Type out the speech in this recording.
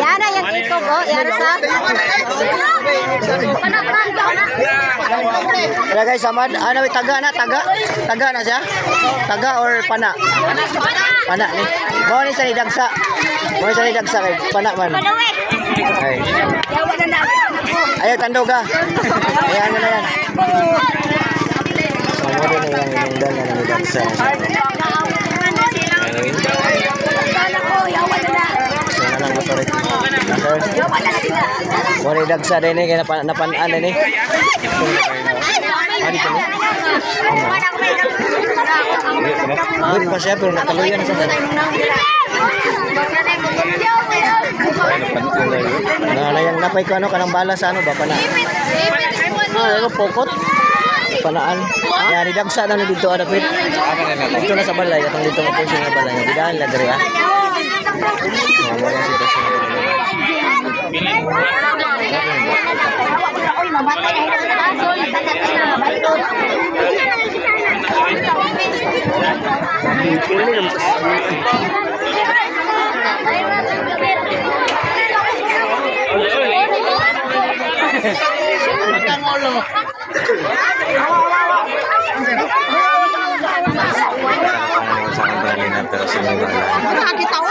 Yan na yung ikog, oh. Yan sa. Kaya guys, samad, ano, taga na, taga? Taga na siya? Taga or pana? Pana ni. Mo ni sa dagsa. Mo ni sa dagsa kay pana man. Ay. Ayaw tando ka. Ayan mo na yan. So, mo din yung inungdan na ni dagsa. Ayun. So, na lang motor ito. Mo ni dagsa din eh, kaya napan napanaan eh. Ano dito ni? Good pa siya, pero nakaluyan sa ano Nanayang napay ko ano kanang bala sa ano ba pana. Ah, ano pokot. Panaan. Yari dagsa na ano, dito ada adapit. Dito na sa balay atong dito ko sa balay. Bidahan la diri ah. Wala si tasyon. Oy, mamatay na hirap na kaso, tatatay na balkon. Ini Pangulo. Sa kanila pero sinungalan. Nakakita ko?